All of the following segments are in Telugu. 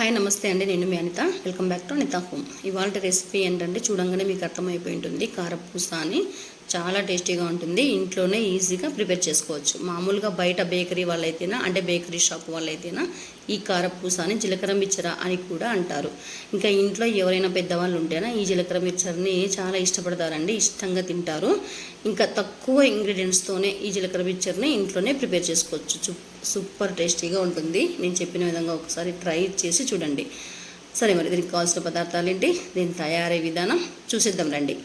హాయ్ నమస్తే అండి. నేను మీ Anitha. Welcome back to Anitha home. ఇవాళ రెసిపీ ఏంటంటే చూడంగానే మీకు అర్థమైపోయి ఉంటుంది. కారపూస అని. చాలా టేస్టీగా ఉంటుంది. ఇంట్లోనే ఈజీగా ప్రిపేర్ చేసుకోవచ్చు. మామూలుగా బయట బేకరీ వాళ్ళైతేనా అంటే బేకరీ షాప్ వాళ్ళైతేనా ఈ కారపూస అని జీలకర్ర మిచ్చర అని కూడా అంటారు. ఇంకా ఇంట్లో ఎవరైనా పెద్దవాళ్ళు ఉంటేనా ఈ జీలకర్ర మిచ్చర్ని చాలా ఇష్టపడతారండి. ఇష్టంగా తింటారు. ఇంకా తక్కువ ఇంగ్రీడియంట్స్తోనే ఈ జీలకర్ర మిచ్చర్ని ఇంట్లోనే ప్రిపేర్ చేసుకోవచ్చు. సూపర్ టేస్టీగా ఉంటుంది. నేను చెప్పిన విధంగా ఒకసారి ట్రై చేసి చూడండి. సరే మరి దీనికి కావాల్సిన పదార్థాలు ఏంటి దీని తయారీ విధానం చూసేద్దాం రండి.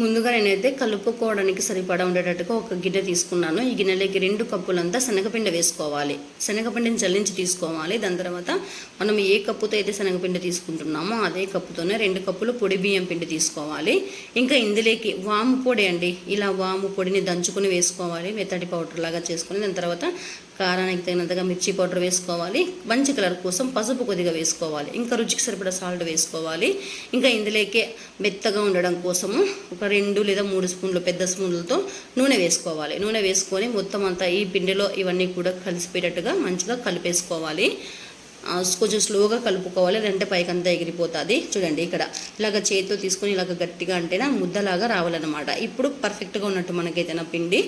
ముందుగా నేనైతే కలుపుకోవడానికి సరిపడా ఉండేటట్టుగా ఒక గిన్నె తీసుకున్నాను. ఈ గిన్నెలోకి రెండు కప్పులంతా శనగపిండి వేసుకోవాలి. శనగపిండిని చల్లించి తీసుకోవాలి. దాని తర్వాత మనం ఏ కప్పుతో అయితే శనగపిండి తీసుకుంటున్నామో అదే కప్పుతోనే రెండు కప్పులు పొడి బియ్యం పిండి తీసుకోవాలి. ఇంకా ఇందులోకి వాము పొడి అండి. ఇలా వాము పొడిని దంచుకుని వేసుకోవాలి. మెత్తటి పౌడర్ లాగా చేసుకొని దాని తర్వాత కారానికి తగినంతగా మిర్చి పౌడర్ వేసుకోవాలి. మంచి కలర్ కోసం పసుపు కొద్దిగా వేసుకోవాలి. ఇంకా రుచికి సరిపడా సాల్ట్ వేసుకోవాలి. ఇంకా ఇందులోకే మెత్తగా ఉండడం కోసము ఒక రెండు లేదా మూడు స్పూన్లు పెద్ద స్పూన్లతో నూనె వేసుకోవాలి. నూనె వేసుకొని మొత్తం అంతా ఈ పిండిలో ఇవన్నీ కూడా కలిసిపోయేటట్టుగా మంచిగా కలిపేసుకోవాలి. కొంచెం స్లోగా కలుపుకోవాలి లేదంటే పైకంతా ఎగిరిపోతుంది. చూడండి ఇక్కడ. ఇలాగ చేతితో తీసుకొని ఇలాగ గట్టిగా అంటేనే ముద్దలాగా రావాలన్నమాట. ఇప్పుడు పర్ఫెక్ట్గా ఉన్నట్టు మనకైతేనా పిండి.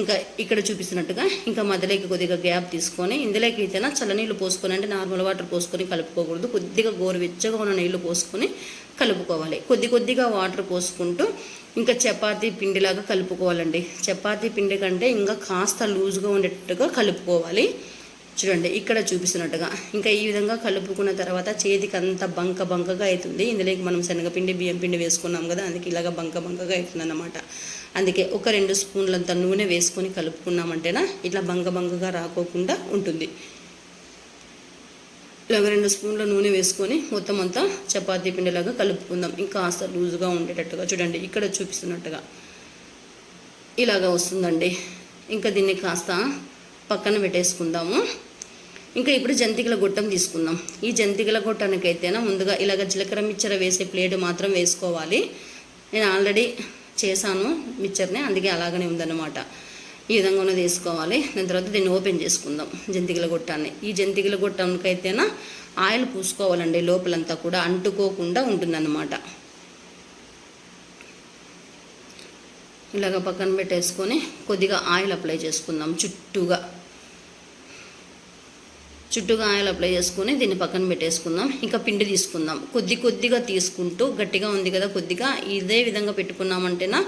ఇంకా ఇక్కడ చూపిస్తున్నట్టుగా ఇంకా మధ్యలోకి కొద్దిగా గ్యాప్ తీసుకొని ఇందులోకి అయితేనా చల్లనీళ్ళు పోసుకొని అంటే నార్మల్ వాటర్ పోసుకొని కలుపుకోకూడదు. కొద్దిగా గోరువెచ్చగా ఉన్న నీళ్ళు పోసుకొని కలుపుకోవాలి. కొద్ది కొద్దిగా వాటర్ పోసుకుంటూ ఇంకా చపాతీ పిండిలాగా కలుపుకోవాలండి. చపాతీ పిండి కంటే ఇంకా కాస్త లూజ్గా ఉండేటట్టుగా కలుపుకోవాలి. చూడండి ఇక్కడ చూపిస్తున్నట్టుగా. ఇంకా ఈ విధంగా కలుపుకున్న తర్వాత చేతికి అంత బంక బంకగా అవుతుంది. ఇందులోకి మనం శనగపిండి బియ్యం పిండి వేసుకున్నాం కదా అందుకే ఇలాగ బంక బంకగా అవుతుంది అన్నమాట అందుకే ఒక రెండు స్పూన్లంత నూనె వేసుకొని కలుపుకున్నామంటేనా ఇట్లా బంక బంకగా రాకోకుండా ఉంటుంది. ఇలాగ రెండు స్పూన్ల నూనె వేసుకొని మొత్తం అంతా చపాతీ పిండిలాగా కలుపుకుందాం. ఇంకా కాస్త లూజుగా ఉండేటట్టుగా చూడండి ఇక్కడ చూపిస్తున్నట్టుగా. ఇలాగా వస్తుందండి. ఇంకా దీన్ని కాస్త పక్కన పెట్టేసుకుందాము. ఇంకా ఇప్పుడు జంతికల గొట్టం తీసుకుందాం. ఈ జంతికల గొట్టానికైతేనా ముందుగా ఇలాగ జీలకర్ర మిచ్చర వేసే ప్లేట్ మాత్రం వేసుకోవాలి. నేను ఆల్రెడీ చేశాను మిచ్చర్ని అందుకే అలాగనే ఉందన్నమాట. ఈ విధంగా తీసుకోవాలి. దాని తర్వాత దీన్ని ఓపెన్ చేసుకుందాం జంతికల గొట్టాన్ని. ఈ జంతికల గొట్టానికైతేనా ఆయిల్ పూసుకోవాలండి లోపలంతా కూడా అంటుకోకుండా ఉంటుందన్నమాట. ఇలాగ పక్కన పెట్టేసుకొని కొద్దిగా ఆయిల్ అప్లై చేసుకుందాం చుట్టూగా. చుట్టూ ఆయిల్ అప్లై చేసుకొని దీన్ని పక్కన పెట్టేసుకుందాం. ఇంకా పిండి తీసుకుందాం. కొద్ది కొద్దిగా తీసుకుంటూ గట్టిగా ఉంది కదా కొద్దిగా ఇదే విధంగా పెట్టుకున్నామంటేనా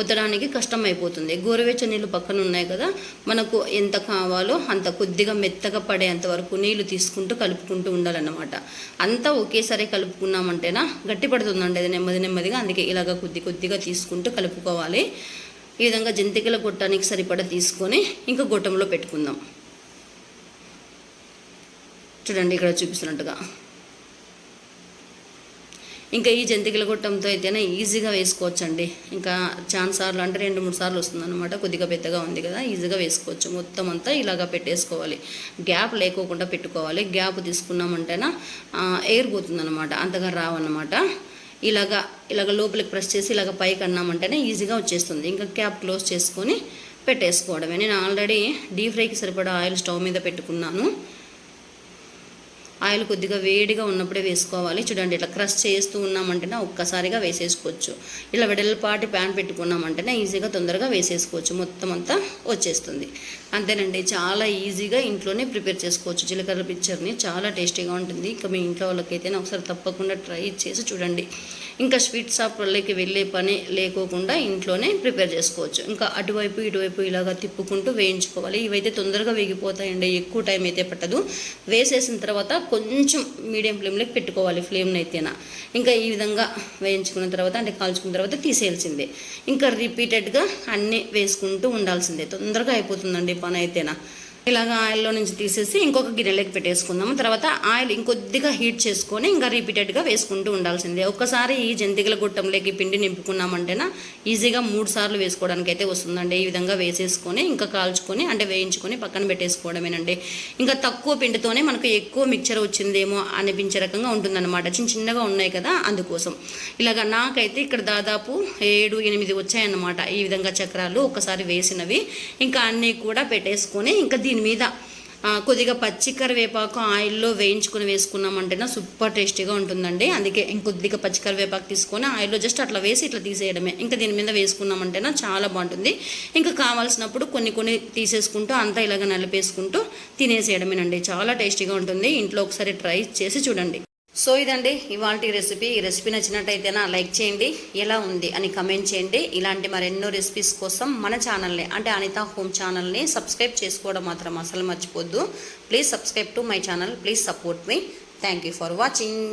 ఒత్తడానికి కష్టం అయిపోతుంది గోరువెచ్చ నీళ్ళు పక్కన ఉన్నాయి కదా మనకు ఎంత కావాలో అంత కొద్దిగా మెత్తగా పడేంత వరకు నీళ్ళు తీసుకుంటూ కలుపుకుంటూ ఉండాలన్నమాట. అంతా ఒకేసారి కలుపుకున్నామంటేనా గట్టి పడుతుందండి అది నెమ్మది నెమ్మదిగా. అందుకే ఇలాగ కొద్ది కొద్దిగా తీసుకుంటూ కలుపుకోవాలి. ఈ విధంగా జంతికల గొట్టానికి సరిపడా తీసుకొని ఇంకా గొట్టంలో పెట్టుకుందాం. చూడండి ఇక్కడ చూపిస్తున్నట్టుగా. ఇంకా ఈ జంతికల గొట్టంతో అయితేనే ఈజీగా వేసుకోవచ్చండి. ఇంకా ఛాన్స్ సార్లు అంటే రెండు మూడు సార్లు వస్తుందన్నమాట. కొద్దిగా పెద్దగా ఉంది కదా ఈజీగా వేసుకోవచ్చు. మొత్తం అంతా ఇలాగా పెట్టేసుకోవాలి. గ్యాప్ లేకోకుండా పెట్టుకోవాలి. గ్యాప్ తీసుకున్నామంటేనా ఎయిర్ పోతుందన్నమాట. అంతగా రావన్నమాట. ఇలాగా ఇలాగ లోపలికి ప్రెస్ చేసి ఇలాగ పైకి అన్నామంటేనే ఈజీగా వచ్చేస్తుంది. ఇంకా క్యాప్ క్లోజ్ చేసుకొని పెట్టేసుకోవడమే. నేను ఆల్రెడీ డీప్ ఫ్రైకి సరిపడా ఆయిల్ స్టవ్ మీద పెట్టుకున్నాను. ఆయిల్ కొద్దిగా వేడిగా ఉన్నప్పుడే వేసుకోవాలి. చూడండి ఇట్లా క్రష్ చేస్తూ ఉన్నామంటేనే ఒక్కసారిగా వేసేసుకోవచ్చు. ఇలా వెడల్పాటి ప్యాన్ పెట్టుకున్నామంటేనే ఈజీగా తొందరగా వేసేసుకోవచ్చు. మొత్తం అంతా వచ్చేస్తుంది. అంతేనండి చాలా ఈజీగా ఇంట్లోనే ప్రిపేర్ చేసుకోవచ్చు. జీలకర్ర పిక్చర్ని చాలా టేస్టీగా ఉంటుంది. ఇంకా మీ ఇంట్లో వాళ్ళకైతే ఒకసారి తప్పకుండా ట్రై చేసి చూడండి. ఇంకా స్వీట్ షాప్లకి వెళ్ళే పని లేకోకుండా ఇంట్లోనే ప్రిపేర్ చేసుకోవచ్చు. ఇంకా అటువైపు ఇటువైపు ఇలాగా తిప్పుకుంటూ వేయించుకోవాలి. ఇవైతే తొందరగా వేగిపోతాయండి. ఎక్కువ టైం అయితే పట్టదు. వేసేసిన తర్వాత కొంచెం మీడియం ఫ్లేమ్లోకి పెట్టుకోవాలి ఫ్లేమ్ని అయితేనా ఇంకా ఈ విధంగా వేయించుకున్న తర్వాత అంటే కాల్చుకున్న తర్వాత తీసేయాల్సిందే. ఇంకా రిపీటెడ్గా అన్నీ వేసుకుంటూ ఉండాల్సిందే. తొందరగా అయిపోతుందండి పని అయితేనా ఇలాగ ఆయిల్లో నుంచి తీసేసి ఇంకొక గిన్నెలోకి పెట్టేసుకుందాము. తర్వాత ఆయిల్ ఇంకొద్దిగా హీట్ చేసుకొని ఇంకా రిపీటెడ్గా వేసుకుంటూ ఉండాల్సిందే. ఒక్కసారి ఈ జంతికల గుట్టంలోకి పిండి నింపుకున్నామంటేనా ఈజీగా మూడు సార్లు వేసుకోవడానికి అయితే వస్తుందండి. ఈ విధంగా వేసేసుకొని ఇంకా కాల్చుకొని అంటే వేయించుకొని పక్కన పెట్టేసుకోవడమేనండి. ఇంకా తక్కువ పిండితోనే మనకు ఎక్కువ మిక్చర్ వచ్చిందేమో అనిపించే రకంగా ఉంటుందన్నమాట. చిన్న చిన్నగా ఉన్నాయి కదా అందుకోసం. ఇలాగ నాకైతే ఇక్కడ దాదాపు ఏడు ఎనిమిది వచ్చాయన్నమాట ఈ విధంగా చక్రాలు. ఒక్కసారి వేసినవి. ఇంకా అన్నీ కూడా పెట్టేసుకొని ఇంకా దీని మీద కొద్దిగా పచ్చి కరివేపాకు ఆయిల్లో వేయించుకుని వేసుకున్నామంటేనా సూపర్ టేస్టీగా ఉంటుందండి. అందుకే ఇంకొద్దిగా పచ్చి కరివేపాకు తీసుకొని ఆయిల్లో జస్ట్ అట్లా వేసి ఇట్లా తీసేయడమే. ఇంకా దీని మీద వేసుకున్నామంటేనా చాలా బాగుంటుంది. ఇంకా కావాల్సినప్పుడు కొన్ని కొన్ని తీసేసుకుంటూ అంతా ఇలాగ నలిపేసుకుంటూ తినేసేయడమేనండి. చాలా టేస్టీగా ఉంటుంది. ఇంట్లో ఒకసారి ట్రై చేసి చూడండి. సో ఇదండి ఇవాళ రెసిపీ. ఈ రెసిపీ నచ్చినట్టయితేనా లైక్ చేయండి ఎలా ఉంది అని కమెంట్ చేయండి. ఇలాంటి మరెన్నో రెసిపీస్ కోసం మన ఛానల్ని అంటే అనిత హోమ్ ఛానల్ని సబ్స్క్రైబ్ చేసుకోవడం మాత్రం అసలు మర్చిపోద్దు. Please subscribe to my channel please support me. Thank you for watching.